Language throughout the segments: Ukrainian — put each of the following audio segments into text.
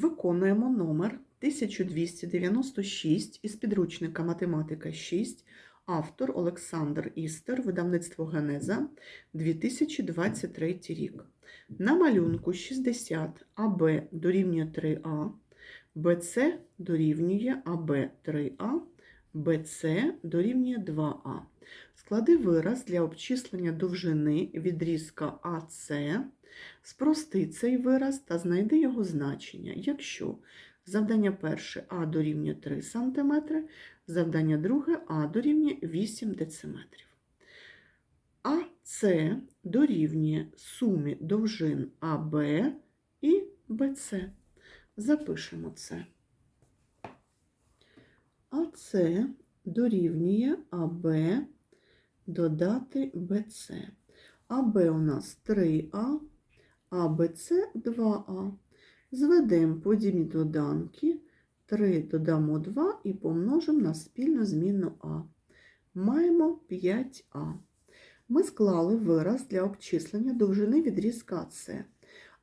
Виконуємо номер 1296 із підручника Математика 6, автор Олександр Істер, видавництво Генеза, 2023 рік. На малюнку 60 АБ дорівнює 3А, БЦ дорівнює АБ 3А, БЦ дорівнює 2А. Склади вираз для обчислення довжини відрізка АС, спрости цей вираз та знайди його значення, якщо завдання перше А дорівнює 3 см, завдання друге А дорівнює 8 дециметрів. АС дорівнює сумі довжин АБ і БЦ. Запишемо це. АС дорівнює АБ додати БЦ. АБ у нас 3А, а БЦ 2А. Зведемо подібні доданки. 3 додамо 2 і помножимо на спільну змінну А. Маємо 5А. Ми склали вираз для обчислення довжини відрізка С.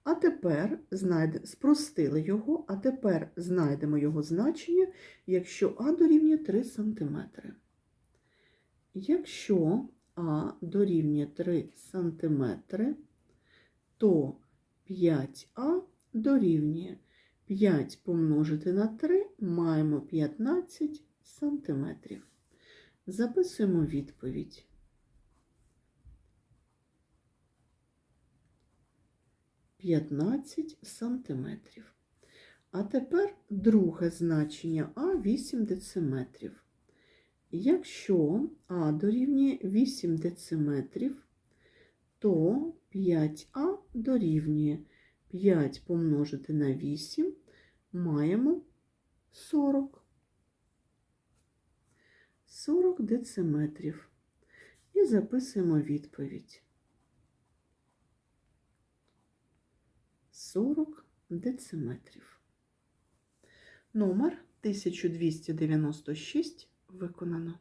А тепер знайде, спростили його, а тепер знайдемо його значення, якщо А дорівнює 3 см. Якщо А дорівнює 3 см, то 5А дорівнює 5 помножити на 3 маємо 15 см. Записуємо відповідь. П'ятнадцять сантиметрів. А тепер друге значення А 8 дециметрів. Якщо А дорівнює 8 дециметрів, то 5А дорівнює 5 помножити на 8 маємо 40. 40 дециметрів. І записуємо відповідь. 40 дециметрів. Номер 1296 виконано.